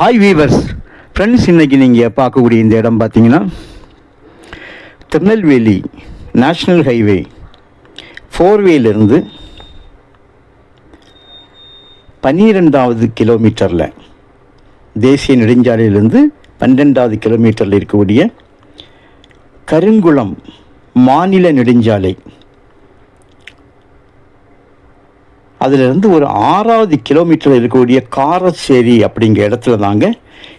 Hi viewers friends இன்னைக்கு நீங்கள் பார்க்கக்கூடிய இந்த இடம் பார்த்தீங்கன்னா திருநெல்வேலி நேஷ்னல் ஹைவே ஃபோர்வேலிருந்து பன்னிரெண்டாவது கிலோமீட்டரில் தேசிய நெடுஞ்சாலையிலிருந்து பன்னெண்டாவது கிலோமீட்டரில் இருக்கக்கூடிய கருங்குளம் மாநில நெடுஞ்சாலை அதிலிருந்து ஒரு ஆறாவது கிலோமீட்டர் இருக்கக்கூடிய காரச்சேரி அப்படிங்கிற இடத்துல தாங்க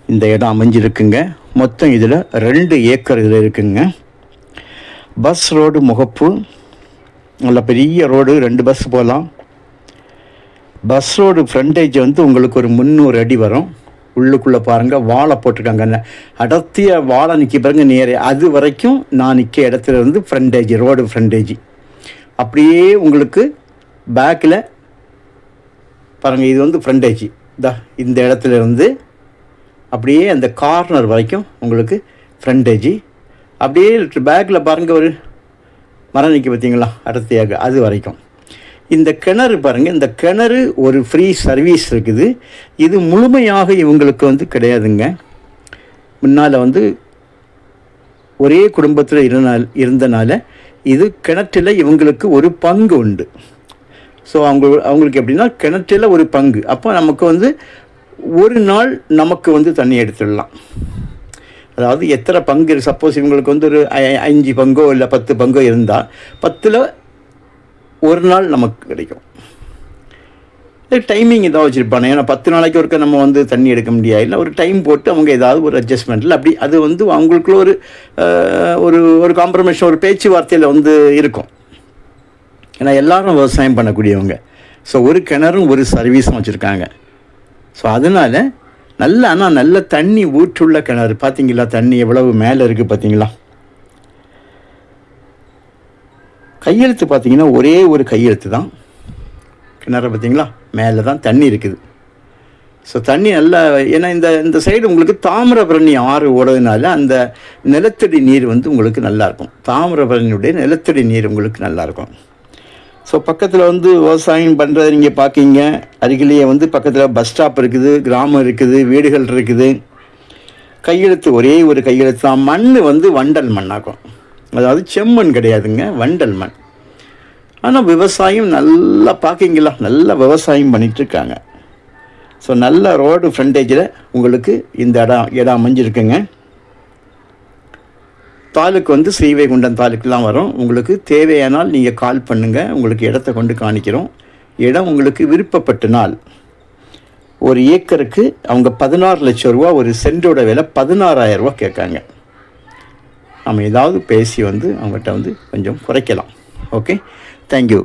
இந்த இடம் அமைஞ்சிருக்குங்க. மொத்தம் இதில் ரெண்டு ஏக்கர் இதில் இருக்குங்க. பஸ் ரோடு முகப்பு. நல்ல பெரிய ரோடு ரெண்டு பஸ் போகலாம். பஸ் ரோடு ஃப்ரண்டேஜ் வந்து உங்களுக்கு ஒரு முந்நூறு அடி வரும். உள்ளுக்குள்ளே பாருங்கள் வாழை போட்டிருக்காங்க. அடர்த்திய வாழை நிற்க பாருங்க நேரே. அது வரைக்கும் நான் நிற்க இடத்துல இருந்து ஃப்ரண்டேஜ் ரோடு ஃப்ரண்டேஜ் அப்படியே உங்களுக்கு பேக்கில் பாருங்கள் இது வந்து ஃப்ரண்டேஜ் இதா இந்த இடத்துல இருந்து அப்படியே அந்த கார்னர் வரைக்கும் உங்களுக்கு ஃப்ரண்டேஜ் அப்படியே பேக்கில் பாருங்கள் ஒரு மரம் நிற்க பார்த்தீங்களா அடர்த்தியாக அது வரைக்கும். இந்த கிணறு பாருங்கள் இந்த கிணறு ஒரு ஃப்ரீ சர்வீஸ் இருக்குது. இது முழுமையாக இவங்களுக்கு வந்து கிடையாதுங்க. முன்னால் வந்து ஒரே குடும்பத்தில் இருந்தனால் இருந்தனால இது கிணற்றில் இவங்களுக்கு ஒரு பங்கு உண்டு. ஸோ அவங்க அவங்களுக்கு எப்படின்னா கிணற்றில் ஒரு பங்கு. அப்போ நமக்கு வந்து ஒரு நாள் நமக்கு வந்து தண்ணி எடுத்துடலாம். அதாவது எத்தனை பங்கு சப்போஸ் இவங்களுக்கு வந்து ஒரு ஐ- அஞ்சு பங்கோ இல்லை பத்து பங்கோ இருந்தால் பத்தில் ஒரு நாள் நமக்கு கிடைக்கும். டைமிங் ஏதாவது வச்சுருப்பாங்க ஏன்னா பத்து நாளைக்கு ஒருக்க நம்ம வந்து தண்ணி எடுக்க முடியாது இல்லை ஒரு டைம் போட்டு அவங்க ஏதாவது ஒரு அட்ஜஸ்ட்மெண்ட்டில் அப்படி அது வந்து அவங்களுக்குள்ள ஒரு ஒரு ஒரு காம்ப்ரமைஷன் ஒரு பேச்சுவார்த்தையில் வந்து இருக்கும். ஏன்னா எல்லாரும் விவசாயம் பண்ணக்கூடியவங்க. ஸோ ஒரு கிணறும் ஒரு சர்வீஸும் வச்சுருக்காங்க. ஸோ அதனால் நல்ல ஆனால் நல்ல தண்ணி ஊற்றுள்ள கிணறு. பார்த்தீங்களா தண்ணி எவ்வளவு மேலே இருக்குது பார்த்தீங்களா கையெழுத்து பார்த்தீங்கன்னா ஒரே ஒரு கையெழுத்து தான். கிணறு பார்த்தீங்களா மேலே தான் தண்ணி இருக்குது. ஸோ தண்ணி நல்லா ஏன்னா இந்த இந்த சைடு உங்களுக்கு தாமிரபரணி ஆறு ஓடுறதுனால அந்த நிலத்தடி நீர் வந்து உங்களுக்கு நல்லாயிருக்கும் தாமிரபரணியுடைய நிலத்தடி நீர் உங்களுக்கு நல்லாயிருக்கும் ஸோ பக்கத்தில் வந்து விவசாயம் பண்ணுறதை நீங்கள் பார்க்கீங்க அருகிலேயே வந்து பக்கத்தில் பஸ் ஸ்டாப் இருக்குது கிராமம் இருக்குது வீடுகள் இருக்குது. கையெழுத்து ஒரே ஒரு கையெழுத்து தான். மண் வந்து வண்டல் மண்ணாகும். அதாவது செம்மண் கிடையாதுங்க வண்டல் மண். ஆனால் விவசாயம் நல்லா பார்க்கிங்களா நல்லா விவசாயம் பண்ணிகிட்ருக்காங்க ஸோ நல்ல ரோடு ஃப்ரண்டேஜில் உங்களுக்கு இந்த இடம் இடம் அமைஞ்சிருக்குங்க. தாலுக்கு வந்து ஸ்ரீவைகுண்டம் தாலுக்குலாம் வரும். உங்களுக்கு தேவையானால் நீங்கள் கால் பண்ணுங்கள் உங்களுக்கு இடத்த கொண்டு காணிக்கிறோம். இடம் உங்களுக்கு விருப்பப்பட்ட நாள். ஒரு ஏக்கருக்கு அவங்க பதினாறு லட்சம் ரூபா ஒரு சென்டோட விலை பதினாறாயிரம் ரூபா கேட்காங்க. நம்ம ஏதாவது பேசி வந்து அவங்ககிட்ட வந்து கொஞ்சம் குறைக்கலாம். ஓகே? தேங்க்யூ